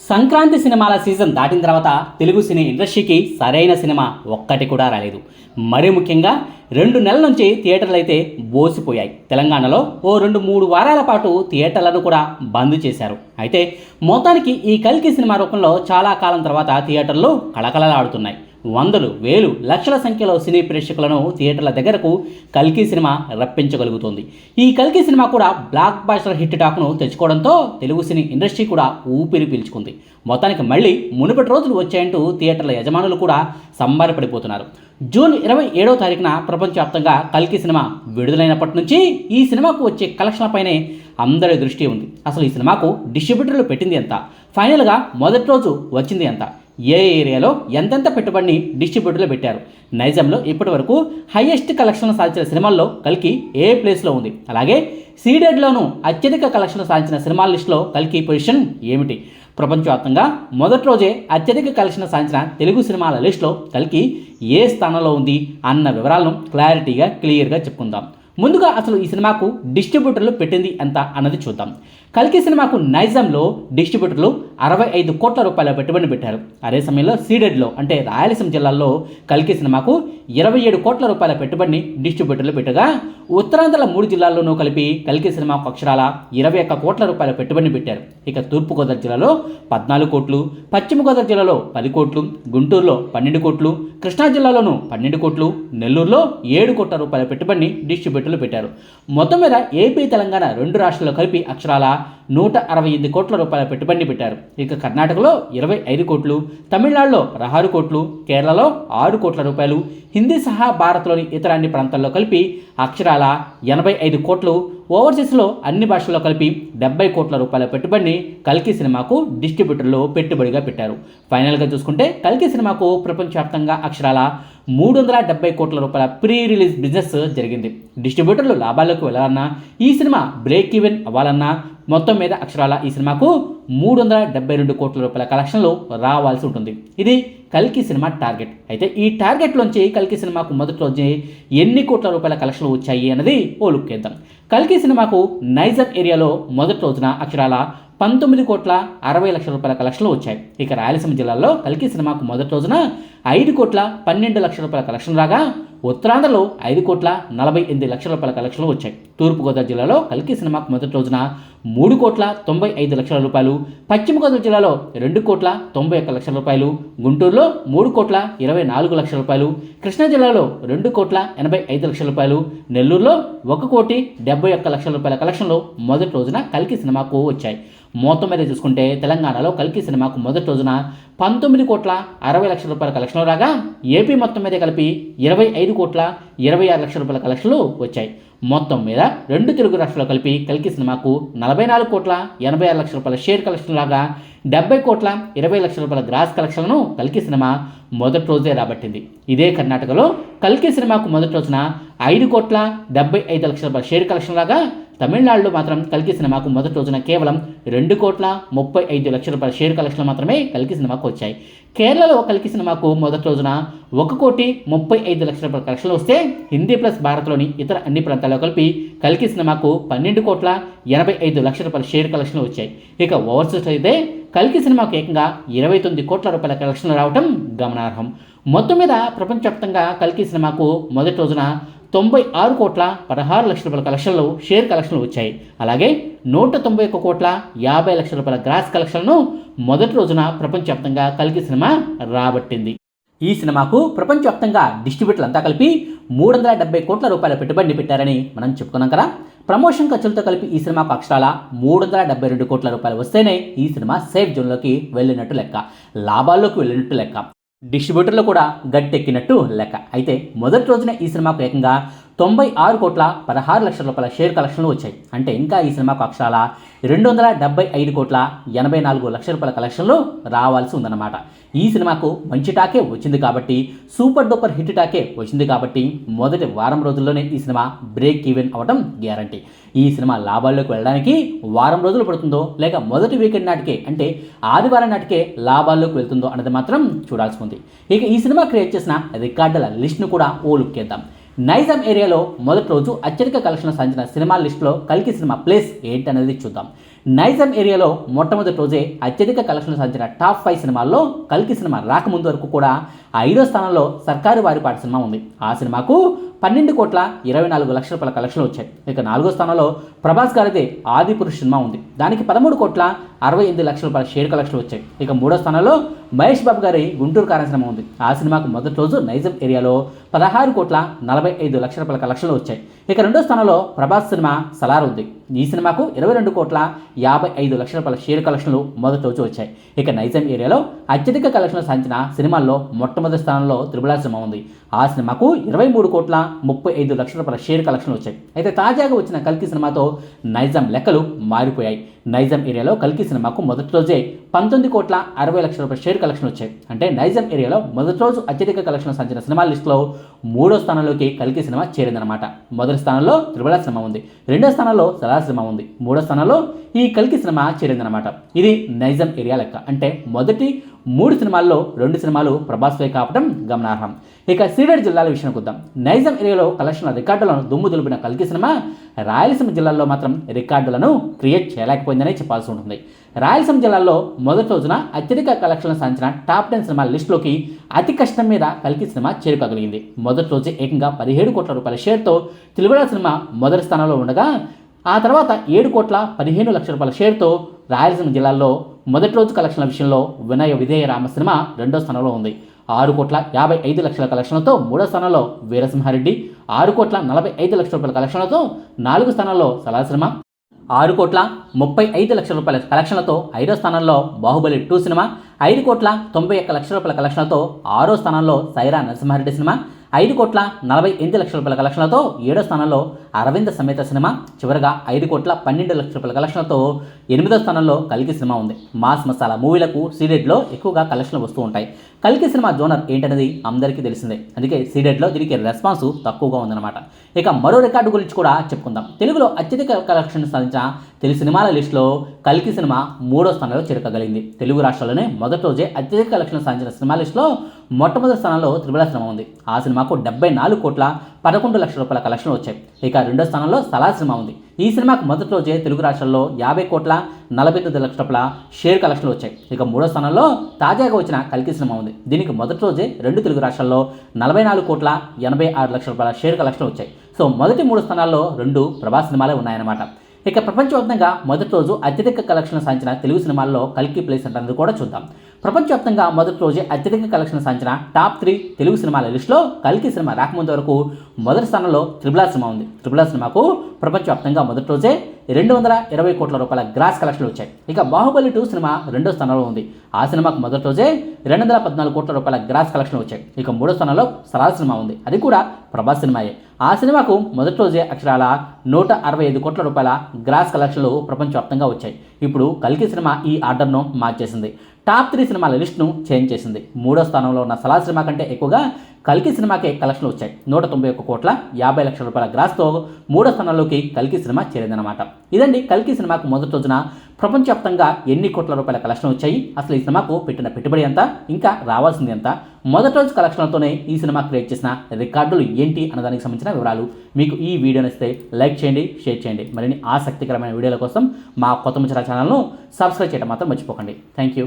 సంక్రాంతి సినిమాల సీజన్ దాటిన తర్వాత తెలుగు సినీ ఇండస్ట్రీకి సరైన సినిమా ఒక్కటి కూడా రాలేదు. మరీ ముఖ్యంగా రెండు నెలల నుంచి థియేటర్లు అయితే బోసిపోయాయి. తెలంగాణలో ఓ రెండు మూడు వారాల పాటు థియేటర్లను కూడా బంద్ చేశారు. అయితే మొత్తానికి ఈ కల్కి సినిమా రూపంలో చాలా కాలం తర్వాత థియేటర్లు కళకళలాడుతున్నాయి. వందలు వేలు లక్షల సంఖ్యలో సినీ ప్రేక్షకులను థియేటర్ల దగ్గరకు కల్కి సినిమా రప్పించగలుగుతోంది. ఈ కల్కి సినిమా కూడా బ్లాక్ బాస్టర్ హిట్ టాక్ను తెచ్చుకోవడంతో తెలుగు సినీ ఇండస్ట్రీ కూడా ఊపిరి పీల్చుకుంది. మొత్తానికి మళ్ళీ మునుపటి రోజులు వచ్చాయంటూ థియేటర్ల యజమానులు కూడా సంబరపడిపోతున్నారు. జూన్ ఇరవై ఏడవ తారీఖున ప్రపంచవ్యాప్తంగా కల్కి సినిమా విడుదలైనప్పటి నుంచి ఈ సినిమాకు వచ్చే కలెక్షన్లపైనే అందరి దృష్టి ఉంది. అసలు ఈ సినిమాకు డిస్ట్రిబ్యూటర్లు పెట్టింది ఎంత? ఫైనల్గా మొదటి రోజు వచ్చింది ఎంత? ఏ ఏరియాలో ఎంతెంత పెట్టుబడిని డిస్ట్రిబ్యూటర్లు పెట్టారు? నైజంలో ఇప్పటి వరకు హైయెస్ట్ కలెక్షన్ సాధించిన సినిమాల్లో కల్కి ఏ ప్లేస్లో ఉంది? అలాగే సీడెడ్లోనూ అత్యధిక కలెక్షన్ సాధించిన సినిమాల లిస్టులో కల్కి పొజిషన్ ఏమిటి? ప్రపంచవ్యాప్తంగా మొదటి రోజే అత్యధిక కలెక్షన్ సాధించిన తెలుగు సినిమాల లిస్టులో కలికి ఏ స్థానంలో ఉంది అన్న వివరాలను క్లారిటీగా క్లియర్గా చెప్పుకుందాం. ముందుగా అసలు ఈ సినిమాకు డిస్ట్రిబ్యూటర్లు పెట్టింది ఎంత అన్నది చూద్దాం. కల్కి సినిమాకు నైజాంలో డిస్ట్రిబ్యూటర్లు అరవై ఐదు కోట్ల రూపాయల పెట్టుబడి పెట్టారు. అదే సమయంలో సీడెడ్లో అంటే రాయలసీమ జిల్లాలో కల్కి సినిమాకు ఇరవై ఏడు కోట్ల రూపాయల పెట్టుబడిని డిస్ట్రిబ్యూటర్లు పెట్టగా ఉత్తరాంధ్ర మూడు జిల్లాల్లోనూ కలిపి కల్కి సినిమాకు అక్షరాల ఇరవై ఒక్క కోట్ల రూపాయల పెట్టుబడిని పెట్టారు. ఇక తూర్పుగోదావరి జిల్లాలో పద్నాలుగు కోట్లు పశ్చిమ గోదావరి జిల్లాలో పది కోట్లు గుంటూరులో పన్నెండు కోట్లు కృష్ణా జిల్లాలోనూ పన్నెండు కోట్లు నెల్లూరులో ఏడు కోట్ల రూపాయల పెట్టుబడిని డిస్ట్రిబ్యూటర్లు పెట్టారు. మొత్తం మీద ఏపీ తెలంగాణ రెండు రాష్ట్రాల్లో కలిపి అక్షరాల నూట అరవై ఎనిమిది కోట్ల రూపాయల పెట్టుబడిని పెట్టారు. ఇక కర్ణాటకలో ఇరవై ఐదు కోట్లు తమిళనాడులో పదహారు కోట్లు కేరళలో ఆరు కోట్ల రూపాయలు హిందీ సహా భారత్లోని ఇతర అన్ని ప్రాంతాల్లో కలిపి అక్షరాల ఎనభై ఐదు కోట్లు ఓవర్సీస్లో అన్ని భాషల్లో కలిపి డెబ్బై కోట్ల రూపాయల పెట్టుబడిని కల్కి సినిమాకు డిస్ట్రిబ్యూటర్లు పెట్టుబడిగా పెట్టారు. ఫైనల్గా చూసుకుంటే కల్కి సినిమాకు ప్రపంచవ్యాప్తంగా అక్షరాల మూడు వందల డెబ్బై కోట్ల రూపాయల ప్రీ రిలీజ్ బిజినెస్ జరిగింది. డిస్ట్రిబ్యూటర్లు లాభాలకు వెళ్ళాలన్నా ఈ సినిమా బ్రేక్ ఈవెన్ అవ్వాలన్నా మొత్తం మీద అక్షరాల ఈ సినిమాకు మూడు వందల డెబ్బై రెండు కోట్ల రూపాయల కలెక్షన్లు రావాల్సి ఉంటుంది. ఇది కల్కి సినిమా టార్గెట్. అయితే ఈ టార్గెట్లోంచి కల్కి సినిమాకు మొదటి రోజే ఎన్ని కోట్ల రూపాయల కలెక్షన్లు వచ్చాయి అన్నది ఓ లుక్ కల్కి సినిమాకు నైజర్ ఏరియాలో మొదటి రోజున అక్షరాల పంతొమ్మిది కోట్ల అరవై లక్షల రూపాయల కలెక్షన్లు వచ్చాయి. ఇక రాయలసీమ జిల్లాలో కల్కి సినిమాకు మొదటి రోజున ఐదు కోట్ల పన్నెండు లక్షల రూపాయల కలెక్షన్ రాగా ఉత్తరాంధ్రలో ఐదు కోట్ల నలభై ఎనిమిది లక్షల రూపాయల కలెక్షన్లు వచ్చాయి. తూర్పుగోదావరి జిల్లాలో కల్కి సినిమాకు మొదటి రోజున మూడు కోట్ల తొంభై ఐదు లక్షల రూపాయలు పశ్చిమ గోదావరి జిల్లాలో రెండు కోట్ల తొంభై ఒక్క లక్షల రూపాయలు గుంటూరులో మూడు కోట్ల ఇరవై నాలుగు లక్షల రూపాయలు కృష్ణా జిల్లాలో రెండు కోట్ల ఎనభై ఐదు లక్షల రూపాయలు నెల్లూరులో ఒక కోటి డెబ్బై ఒక్క లక్షల రూపాయల కలెక్షన్లు మొదటి రోజున కల్కి సినిమాకు వచ్చాయి. మొత్తం మీద చూసుకుంటే తెలంగాణలో కల్కి సినిమాకు మొదటి రోజున పంతొమ్మిది కోట్ల అరవై లక్షల రూపాయల కలెక్షన్ కలెక్షన్లు రాగా ఏపీ మొత్తం మీద కలిపి ఇరవై ఐదు కోట్ల ఇరవై ఆరు లక్షల రూపాయల కలెక్షన్లు వచ్చాయి. మొత్తం మీద రెండు తెలుగు రాష్ట్రాలు కలిపి కల్కి సినిమాకు నలభై నాలుగు కోట్ల ఎనభై ఆరు లక్షల రూపాయల షేర్ కలెక్షన్ లాగా డెబ్బై కోట్ల ఇరవై లక్షల రూపాయల గ్రాస్ కలెక్షన్లను కల్కి సినిమా మొదటి రోజే రాబట్టింది. ఇదే కర్ణాటకలో కల్కి సినిమాకు మొదటి రోజున ఐదు కోట్ల డెబ్బై ఐదు లక్షల రూపాయల షేర్ కలెక్షన్ లాగా తమిళనాడులో మాత్రం కల్కి సినిమాకు మొదటి రోజున కేవలం రెండు కోట్ల ముప్పై ఐదు లక్షల రూపాయల షేర్ కలెక్షన్లు మాత్రమే కల్కి సినిమాకు వచ్చాయి. కేరళలో కల్కి సినిమాకు మొదటి రోజున ఒక కోటి ముప్పై ఐదు లక్షల రూపాయల కలెక్షన్లు వస్తే హిందీ ప్లస్ భారత్లోని ఇతర అన్ని ప్రాంతాల్లో కలిపి కల్కి సినిమాకు పన్నెండు కోట్ల ఎనభై ఐదు లక్షల రూపాయల షేర్ కలెక్షన్లు వచ్చాయి. ఇక ఓవర్సీస్ అయితే కల్కి సినిమాకు ఏకంగా ఇరవై తొమ్మిది కోట్ల రూపాయల కలెక్షన్లు రావటం గమనార్హం. మొత్తం మీద ప్రపంచవ్యాప్తంగా కల్కి సినిమాకు మొదటి రోజున తొంభై ఆరు కోట్ల పదహారు లక్షల రూపాయల కలెక్షన్లు షేర్ కలెక్షన్లు వచ్చాయి. అలాగే నూట తొంభై ఒక్క కోట్ల యాభై లక్షల రూపాయల గ్రాస్ కలెక్షన్లను మొదటి రోజున ప్రపంచవ్యాప్తంగా కలిగి సినిమా రాబట్టింది. ఈ సినిమాకు ప్రపంచవ్యాప్తంగా డిస్ట్రిబ్యూటర్లు అంతా కలిపి మూడు వందల డెబ్బై కోట్ల రూపాయల పెట్టుబడిని పెట్టారని మనం చెప్పుకున్నాం కదా. ప్రమోషన్ ఖర్చులతో కలిపి ఈ సినిమాకు అక్షరాల మూడు వందల డెబ్బై రెండు కోట్ల రూపాయలు వస్తేనే ఈ సినిమా సేఫ్ జోన్లోకి వెళ్ళినట్టు లెక్క లాభాల్లోకి వెళ్ళినట్టు లెక్క. డిస్ట్రిబ్యూటర్లు కూడా గట్టెక్కినట్టు లెక్క. అయితే మొదటి రోజున ఈ సినిమాకు ఏకంగా తొంభై ఆరు కోట్ల పదహారు లక్షల రూపాయల షేర్ కలెక్షన్లు వచ్చాయి. అంటే ఇంకా ఈ సినిమాకు అక్షరాల రెండు వందల డెబ్బై ఐదు కోట్ల ఎనభై నాలుగు లక్షల రూపాయల కలెక్షన్లు రావాల్సి ఉందన్నమాట. ఈ సినిమాకు మంచి టాకే వచ్చింది కాబట్టి సూపర్ డూపర్ హిట్ టాకే వచ్చింది కాబట్టి మొదటి వారం రోజుల్లోనే ఈ సినిమా బ్రేక్ ఈవెన్ అవడం గ్యారంటీ ఈ సినిమా లాభాల్లోకి వెళ్ళడానికి వారం రోజులు పడుతుందో లేక మొదటి వీకెండ్ నాటికే అంటే ఆదివారం నాటికే లాభాల్లోకి వెళ్తుందో అన్నది మాత్రం చూడాల్సి ఉంది. ఇక ఈ సినిమా క్రియేట్ చేసిన రికార్డుల లిస్ట్ను కూడా ఓ లుక్ చేద్దాం నైజాం ఏరియాలో మొదటి రోజు అత్యధిక కలెక్షన్ సాధించిన సినిమా లిస్టులో కల్కి సినిమా ప్లేస్ ఏంటనేది చూద్దాం. నైజాం ఏరియాలో మొట్టమొదటి రోజే అత్యధిక కలెక్షన్లు సాధించిన టాప్ ఫైవ్ సినిమాల్లో కల్కి సినిమా రాకముందు వరకు కూడా ఐదో స్థానంలో సర్కారు వారిపాటి సినిమా ఉంది. ఆ సినిమాకు పన్నెండు కోట్ల ఇరవై నాలుగు లక్షల రూపాయల కలెక్షన్లు వచ్చాయి. ఇక నాలుగో స్థానంలో ప్రభాస్ గారిదే ఆది పురుష్ సినిమా ఉంది. దానికి పదమూడు కోట్ల అరవై ఎనిమిది లక్షల రూపాయల షేర్ కలెక్షన్లు వచ్చాయి. ఇక మూడో స్థానంలో మహేష్ బాబు గారి గుంటూరు కారణ సినిమా ఉంది. ఆ సినిమాకు మొదటి రోజు నైజం ఏరియాలో పదహారు కోట్ల నలభై ఐదు లక్షల రూపాయల కలెక్షన్లు వచ్చాయి. ఇక రెండో స్థానంలో ప్రభాస్ సినిమా సలార్ ఉంది ఈ సినిమాకు ఇరవై రెండు కోట్ల యాభై ఐదు లక్షల రూపాయల షేర్ కలెక్షన్లు మొదటి రోజు వచ్చాయి. ఇక నైజాం ఏరియాలో అత్యధిక కలెక్షన్లు సాధించిన సినిమాల్లో మొట్టమొదటి స్థానంలో త్రిబులా సినిమా ఉంది. ఆ సినిమాకు ఇరవై మూడు కోట్ల ముప్పై ఐదు లక్షల రూపాయల షేర్ కలెక్షన్లు వచ్చాయి. అయితే తాజాగా వచ్చిన కల్కి సినిమాతో నైజాం లెక్కలు మారిపోయాయి. నైజాం ఏరియాలో కల్కి సినిమాకు మొదటి రోజే పంతొమ్మిది కోట్ల అరవై లక్షల రూపాయల షేర్ కలెక్షన్ వచ్చాయి. అంటే నైజాం ఏరియాలో మొదటి రోజు అత్యధిక కలెక్షన్ సాధించిన సినిమా లిస్టులో మూడో స్థానంలోకి కల్కి సినిమా చేరిందనమాట మొదటి స్థానంలో త్రిబుల సినిమా ఉంది. రెండో స్థానంలో సలా సినిమా ఉంది. మూడో స్థానంలో ఈ కల్కి సినిమా చేరిందనమాట ఇది నైజాం ఏరియా లెక్క. అంటే మొదటి మూడు సినిమాల్లో రెండు సినిమాలు ప్రభాస్పై కావడం గమనార్హం. ఇక సీడెడ్ జిల్లాల విషయానికి వద్దాం నైజం ఏరియాలో కలెక్షన్ల రికార్డులను దుమ్ము దులిపిన కల్కి సినిమా రాయలసీమ జిల్లాల్లో మాత్రం రికార్డులను క్రియేట్ చేయలేకపోయిందని చెప్పాల్సి ఉంటుంది. రాయలసీమ జిల్లాలో మొదటి రోజున అత్యధిక కలెక్షన్లు సాధించిన టాప్ టెన్ సినిమా లిస్టులోకి అతి కష్టం మీద కల్కి సినిమా చేరుకోగలిగింది. మొదటి రోజు ఏకంగా పదిహేడు కోట్ల రూపాయల షేర్తో తెలుగుడ సినిమా మొదటి స్థానంలో ఉండగా ఆ తర్వాత ఏడు కోట్ల పదిహేను లక్షల రూపాయల షేర్తో రాయలసీమ జిల్లాలో మొదటి రోజు కలెక్షన్ల విషయంలో వినయ విధేయ రామ సినిమా రెండో స్థానంలో ఉంది. ఆరు కోట్ల యాభై ఐదు లక్షల కలెక్షన్లతో మూడో స్థానంలో వీరసింహారెడ్డి ఆరు కోట్ల నలభై ఐదు లక్షల రూపాయల కలెక్షన్లతో నాలుగు స్థానంలో సలా సినిమా ఆరు కోట్ల ముప్పై ఐదు లక్షల రూపాయల కలెక్షన్లతో ఐదో స్థానంలో బాహుబలి టూ సినిమా ఐదు కోట్ల తొంభై ఒక్క లక్షల రూపాయల కలెక్షన్లతో ఆరో స్థానంలో సైరా నరసింహారెడ్డి సినిమా ఐదు కోట్ల నలభై ఎనిమిది లక్షల రూపాయల కలెక్షన్లతో ఏడో స్థానంలో అరవింద సమేత సినిమా. చివరగా ఐదు కోట్ల పన్నెండు లక్షల రూపాయల కలెక్షన్లతో ఎనిమిదో స్థానంలో కల్కి సినిమా ఉంది. మాస్ మసాలా మూవీలకు సీడెడ్లో ఎక్కువగా కలెక్షన్లు వస్తూ ఉంటాయి. కల్కి సినిమా జోనర్ ఏంటనేది అందరికీ తెలిసిందే. అందుకే సీడెడ్లో దీనికి రెస్పాన్స్ తక్కువగా ఉందన్నమాట. ఇక మరో రికార్డు గురించి కూడా చెప్పుకుందాం. తెలుగులో అత్యధిక కలెక్షన్ సాధించిన తెలుగు సినిమాల లిస్టులో కల్కి సినిమా మూడో స్థానంలో చేరుకోగలిగింది. తెలుగు రాష్ట్రాల్లోనే మొదటి రోజే అత్యధిక కలెక్షన్ సాధించిన సినిమా లిస్టులో మొట్టమొదటి స్థానంలో త్రిబుల సినిమా ఉంది. ఆ సినిమాకు డెబ్బై నాలుగు కోట్ల పదకొండు లక్షల రూపాయల కలెక్షన్ వచ్చాయి. ఇక రెండో స్థానంలో సలా సినిమా ఉంది. ఈ సినిమాకు మొదటి రోజే తెలుగు రాష్ట్రాల్లో యాభై కోట్ల నలభై తొమ్మిది లక్షల రూపాయల షేర్ కలెక్షన్లు వచ్చాయి. ఇక మూడో స్థానంలో తాజాగా వచ్చిన కల్కి సినిమా ఉంది. దీనికి మొదటి రోజే రెండు తెలుగు రాష్ట్రాల్లో నలభై నాలుగు కోట్ల ఎనభై ఆరు లక్షల రూపాయల షేర్ కలెక్షన్లు వచ్చాయి. సో మొదటి మూడు స్థానాల్లో రెండు ప్రభాస్ సినిమాలే ఉన్నాయన్నమాట. ఇక ప్రపంచవ్యాప్తంగా మొదటి రోజు అత్యధిక కలెక్షన్ సాధించిన తెలుగు సినిమాల్లో కల్కి ప్లేస్ అంటే కూడా చూద్దాం. ప్రపంచవ్యాప్తంగా మొదటి రోజే అత్యధిక కలెక్షన్ సాధించిన టాప్ త్రీ తెలుగు సినిమాల లిస్టులో కల్కి సినిమా రాకముందు వరకు మొదటి స్థానంలో త్రిబులా సినిమా ఉంది. త్రిబులా సినిమాకు ప్రపంచవ్యాప్తంగా మొదటి రోజే రెండు వందల ఇరవై కోట్ల రూపాయల గ్రాస్ కలెక్షన్లు వచ్చాయి. ఇక బాహుబలి టూ సినిమా రెండో స్థానంలో ఉంది. ఆ సినిమాకు మొదటి రోజే రెండు వందల పద్నాలుగు కోట్ల రూపాయల గ్రాస్ కలెక్షన్లు వచ్చాయి. ఇక మూడో స్థానంలో సరాల సినిమా ఉంది. అది కూడా ప్రభాస్ సినిమాయే. ఆ సినిమాకు మొదటి రోజే అక్షరాల నూట అరవై ఐదు కోట్ల రూపాయల గ్రాస్ కలెక్షన్లు ప్రపంచవ్యాప్తంగా వచ్చాయి. ఇప్పుడు కల్కి సినిమా ఈ ఆర్డర్ను మార్చేసింది. టాప్ త్రీ సినిమాల లిస్ట్ను చేంజ్ చేసింది. మూడో స్థానంలో ఉన్న సలా సినిమా కంటే ఎక్కువగా కల్కి సినిమాకే కలెక్షన్లు వచ్చాయి. నూట తొంభై ఒక్క కోట్ల యాభై లక్షల రూపాయల గ్రాస్తో మూడో స్థానంలోకి కల్కి సినిమా చేరిందనమాట ఇదండి కల్కి సినిమాకు మొదటి రోజున ప్రపంచవ్యాప్తంగా ఎన్ని కోట్ల రూపాయల కలెక్షన్ వచ్చాయి అసలు ఈ సినిమాకు పెట్టిన పెట్టుబడి ఎంత ఇంకా రావాల్సింది ఎంత? మొదటి రోజు కలెక్షన్లతోనే ఈ సినిమా క్రియేట్ చేసిన రికార్డులు ఏంటి అన్నదానికి సంబంధించిన వివరాలు మీకు ఈ వీడియో నచ్చితే లైక్ చేయండి షేర్ చేయండి. మరిన్ని ఆసక్తికరమైన వీడియోల కోసం మా కొత్త ముచ్చట ఛానల్ను సబ్స్క్రైబ్ చేయడం మాత్రం మర్చిపోకండి. Thank you